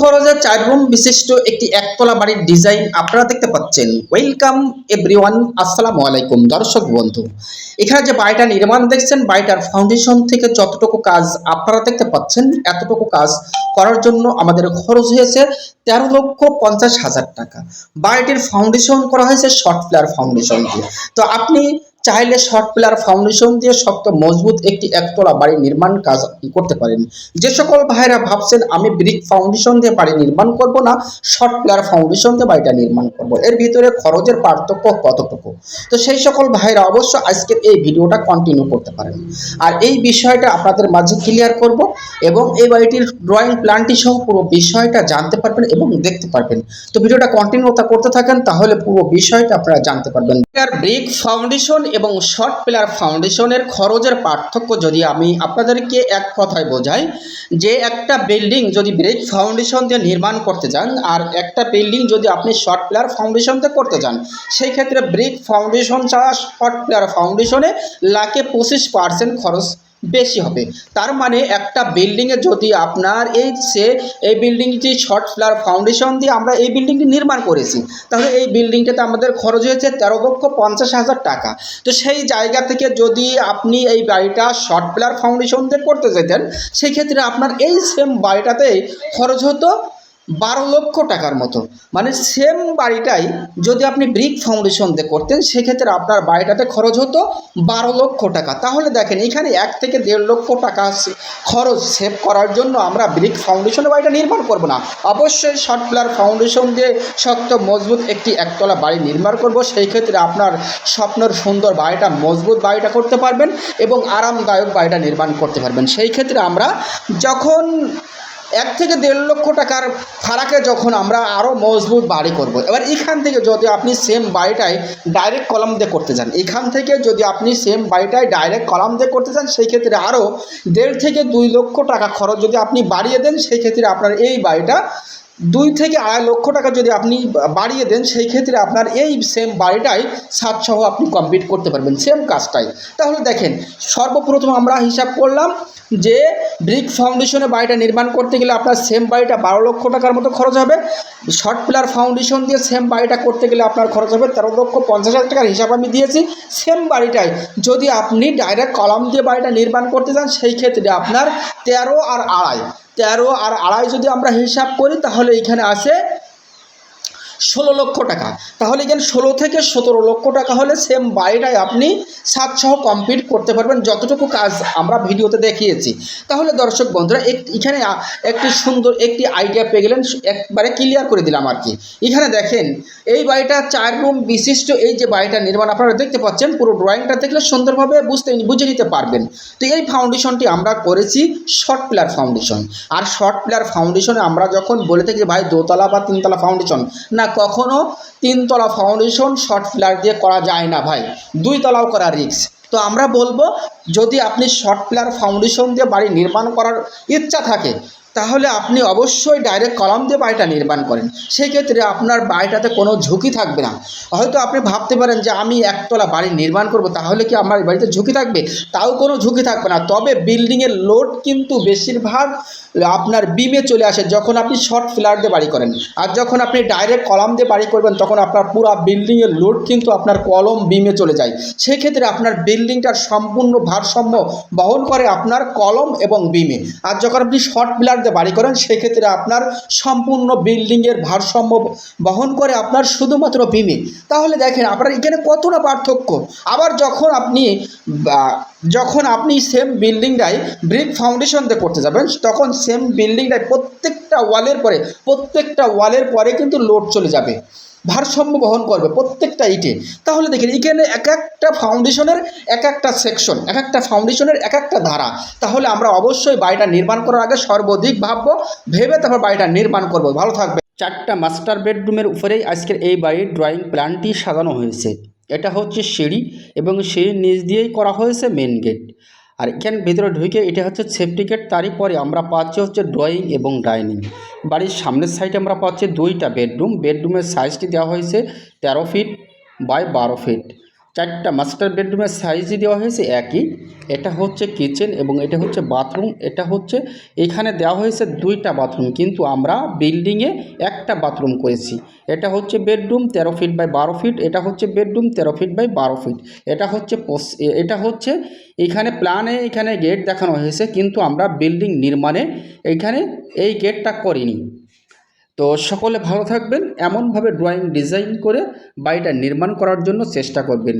খরচে চার রুম বিশিষ্ট একটি একতলা বাড়ির ডিজাইন আপনারা দেখতে পাচ্ছেন। ওয়েলকাম এভরিওয়ান আসসালামু আলাইকুম। দর্শক বন্ধু, এখানে যে বাড়িটা নির্মাণ দেখছেন, বাড়িটার ফাউন্ডেশন থেকে যতটুকু কাজ আপনারা দেখতে পাচ্ছেন, এতটুকু কাজ করার জন্য আমাদের খরচ হয়েছে তেরো লক্ষ পঞ্চাশ হাজার টাকা। বাড়িটির ফাউন্ডেশন করা হয়েছে শর্ট প্লেয়ার ফাউন্ডেশন দিয়ে। তো আপনি চাইলে শর্ট প্লেয়ার ফাউন্ডেশন দিয়ে শক্ত, মজবুত একটি একতলা বাড়ি নির্মাণ কাজ করতে পারেন। যে সকল ভাইরা ভাবছেন, আমি ব্রিক ফাউন্ডেশন দিয়ে বাড়ি নির্মাণ করব না, শর্ট প্লেয়ার ফাউন্ডেশন দিয়ে বাড়িটা নির্মাণ করব। এর ভিতরে খরচের পার্থক্য কতটুকু? তো সেই সকল ভাইরা অবশ্য আজকের এই ভিডিওটা কন্টিনিউ করতে পারেন। আর এই বিষয়টা আপনাদের মাঝে ক্লিয়ার করব এবং এই বাড়িটির ড্রয়িং প্ল্যানটি সহ পুরো বিষয়টা জানতে পারবেন এবং দেখতে পারবেন। তো ভিডিওটা কন্টিনিউ করতে থাকেন, তাহলে পুরো বিষয়টা আপনারা জানতে পারবেন। ব্রিক ফাউন্ডেশন এবং শর্ট পিলার ফাউন্ডেশনের খরচের পার্থক্য যদি আমি আপনাদেরকে এক কথায় বোঝাই, যে একটা বিল্ডিং যদি ব্রিক ফাউন্ডেশন দিয়ে নির্মাণ করতে যান আর একটা বিল্ডিং যদি আপনি শর্ট পিলার ফাউন্ডেশন দিয়ে করতে যান সেই ক্ষেত্রে ব্রিক ফাউন্ডেশন ছাড়া শর্ট পিলার ফাউন্ডেশনে লাখে পঁচিশ পার্সেন্ট খরচ বেশি হবে। তার মানে একটা বিল্ডিংয়ে যদি আপনার এই সে, এই বিল্ডিংটি শর্ট ফ্লার ফাউন্ডেশন দিয়ে আমরা এই বিল্ডিংটি নির্মাণ করেছি, তাহলে এই বিল্ডিংটাতে আমাদের খরচ হয়েছে তেরো লক্ষ পঞ্চাশ হাজার টাকা। তো সেই জায়গা থেকে যদি আপনি এই বাড়িটা শর্ট প্লার ফাউন্ডেশন দিয়ে করতে যেতেন, সেক্ষেত্রে আপনার এই সেম বাড়িটাতে খরচ হতো বারো লক্ষ টাকার মতো। মানে সেম বাড়িটাই যদি আপনি ব্রিক ফাউন্ডেশন দিয়ে করতেন, সেক্ষেত্রে আপনার বাড়িটাতে খরচ হতো বারো লক্ষ টাকা। তাহলে দেখেন, এখানে এক থেকে দেড় লক্ষ টাকা খরচ সেভ করার জন্য আমরা ব্রিক ফাউন্ডেশনে বাড়িটা নির্মাণ করব না। অবশ্যই শর্ট প্লার ফাউন্ডেশন দিয়ে শক্ত, মজবুত একটি একতলা বাড়ি নির্মাণ করব। সেই ক্ষেত্রে আপনার স্বপ্নের সুন্দর বাড়িটা, মজবুত বাড়িটা করতে পারবেন এবং আরামদায়ক বাড়িটা নির্মাণ করতে পারবেন। সেই ক্ষেত্রে আমরা যখন এক থেকে দেড় লক্ষ টাকার ফারাকে যখন আমরা আরও মজবুত বাড়ি করব। এবার এখান থেকে যদি আপনি সেম বাড়িটাই ডাইরেক্ট কলাম দিয়ে করতে চান, এখান থেকে যদি আপনি সেম বাড়িটাই ডাইরেক্ট কলাম দিয়ে করতে চান সেই ক্ষেত্রে আরও দেড় থেকে দুই লক্ষ টাকা খরচ যদি আপনি বাড়িয়ে দেন সেই ক্ষেত্রে আপনার এই বাড়িটা দুই থেকে আড়াই লক্ষ টাকা যদি আপনি বাড়িয়ে দেন, সেই ক্ষেত্রে আপনার এই সেম বাড়িটাই সাতসহ আপনি কমপ্লিট করতে পারবেন সেম কাজটাই। তাহলে দেখেন, সর্বপ্রথম আমরা হিসাব করলাম যে ব্রিক ফাউন্ডেশনে বাড়িটা নির্মাণ করতে গেলে আপনার সেম বাড়িটা বারো লক্ষ টাকার মতো খরচ হবে। শর্ট পিলার ফাউন্ডেশন দিয়ে সেম বাড়িটা করতে গেলে আপনার খরচ হবে তেরো লক্ষ পঞ্চাশ হাজার টাকার হিসাব আমি দিয়েছি। সেম বাড়িটাই, যদি আপনি ডাইরেক্ট কলাম দিয়ে বাড়িটা নির্মাণ করতে চান, সেই ক্ষেত্রে আপনার তেরো আর আড়াই। তেরো আর আড়াই যদি আমরা হিসাব করি তাহলে এখানে আসে ষোলো লক্ষ টাকা। তাহলে এখানে ষোলো থেকে সতেরো লক্ষ টাকা হলে সেম বাড়িটাই আপনি সাতসহ কমপ্লিট করতে পারবেন, যতটুকু কাজ আমরা ভিডিওতে দেখিয়েছি। তাহলে দর্শক বন্ধুরা এখানে একটি সুন্দর একটি আইডিয়া পেয়ে গেলেন একবারে ক্লিয়ার করে দিলাম আর কি। এখানে দেখেন, এই বাড়িটা চার রুম বিশিষ্ট, এই যে বাড়িটা নির্মাণ আপনারা দেখতে পাচ্ছেন, পুরো ড্রয়িংটা দেখলে সুন্দরভাবে বুঝতে, বুঝে নিতে পারবেন। তো এই ফাউন্ডেশনটি আমরা করেছি শর্ট প্লেয়ার ফাউন্ডেশন আর শর্ট প্লেয়ার ফাউন্ডেশনে আমরা যখন বলে থাকি ভাই, দোতলা বা তিনতলা ফাউন্ডেশন না কখনো তিনতলা ফাউন্ডেশন শর্ট প্লেয়ার দিয়ে করা যায় না ভাই। দুই তলাও করা রিক্স তো আমরা বলব, যদি আপনি শর্ট প্লেয়ার ফাউন্ডেশন দিয়ে বাড়ি নির্মাণ করার ইচ্ছা থাকে তাহলে আপনি অবশ্যই ডাইরেক্ট কলাম দিয়ে বাড়িটা নির্মাণ করেন। সেই ক্ষেত্রে আপনার বাড়িটাতে কোনো ঝুঁকি থাকবে না। হয়তো আপনি ভাবতে পারেন যে আমি একতলা বাড়ি নির্মাণ করব, তাহলে কি আমার বাড়িতে ঝুঁকি থাকবে? তাও কোনো ঝুঁকি থাকবে না। তবে বিল্ডিংয়ের লোড কিন্তু বেশিরভাগ আপনার বিমে চলে আসে যখন আপনি শর্ট ফ্ল্যাট দিয়ে বাড়ি করেন। আর যখন আপনি ডাইরেক্ট কলাম দিয়ে বাড়ি করবেন, তখন আপনার পুরো বিল্ডিংয়ের লোড কিন্তু আপনার কলম বিমে চলে যায়। সেক্ষেত্রে আপনার বিল্ডিংটার সম্পূর্ণ ভারসাম্য বহন করে আপনার কলম এবং বিমে আর যখন আপনি শর্ট পিলার দিয়ে বাড়ি করেন, সেক্ষেত্রে আপনার সম্পূর্ণ বিল্ডিংয়ের ভারসাম্য বহন করে আপনার শুধুমাত্র বিমে তাহলে দেখেন, আপনার এখানে কতটা পার্থক্য। আবার যখন আপনি যখন আপনি সেম বিল্ডিংটাই ব্রিক ফাউন্ডেশন দিয়ে করতে যাবেন, তখন সেম বিল্ডিংটাই প্রত্যেকটা ওয়ালের পরে, প্রত্যেকটা ওয়ালের পরে কিন্তু লোড চলে যাবে। ভারসাম্য বহন করবে প্রত্যেকটা ইটে। তাহলে দেখেন, এখানে এক একটা ফাউন্ডেশনের এক একটা সেকশন এক একটা ফাউন্ডেশনের এক একটা ধারা। তাহলে আমরা অবশ্যই বাড়িটা নির্মাণ করার আগে সর্বাধিক ভাববো, ভেবে তারপর বাড়িটা নির্মাণ করব। ভালো থাকবে চারটা মাস্টার বেডরুমের উপরেই আজকের এই বাড়ির ড্রয়িং প্ল্যানটি সাজানো হয়েছে। এটা হচ্ছে সিঁড়ি এবং সিঁড়ির নিচ দিয়েই করা হয়েছে মেন গেট আর এখানে ভিতরে ঢুকে এটা হচ্ছে সেফটি গেট তারই পরে আমরা পাচ্ছি হচ্ছে ড্রয়িং এবং ডাইনিং বাড়ির সামনের সাইডে আমরা পাচ্ছি দুইটা বেডরুম বেডরুমের সাইজটি দেওয়া হয়েছে তেরো ফিট বাই বারো ফিট চারটা মাস্টার বেডরুমের সাইজই দেওয়া হয়েছে একই। এটা হচ্ছে কিচেন এবং এটা হচ্ছে বাথরুম এটা হচ্ছে, এখানে দেওয়া হয়েছে দুইটা বাথরুম কিন্তু আমরা বিল্ডিংয়ে একটা বাথরুম করেছি। এটা হচ্ছে বেডরুম তেরো ফিট বাই বারো ফিট এটা হচ্ছে বেডরুম তেরো ফিট বাই বারো ফিট এটা হচ্ছে এটা হচ্ছে, এখানে প্ল্যানে এখানে গেট দেখানো হয়েছে, কিন্তু আমরা বিল্ডিং নির্মাণে এখানে এই গেটটা করিনি। তো সকলে ভালো থাকবেন এমনভাবে ড্রয়িং ডিজাইন করে বাড়িটা নির্মাণ করার জন্য চেষ্টা করবেন।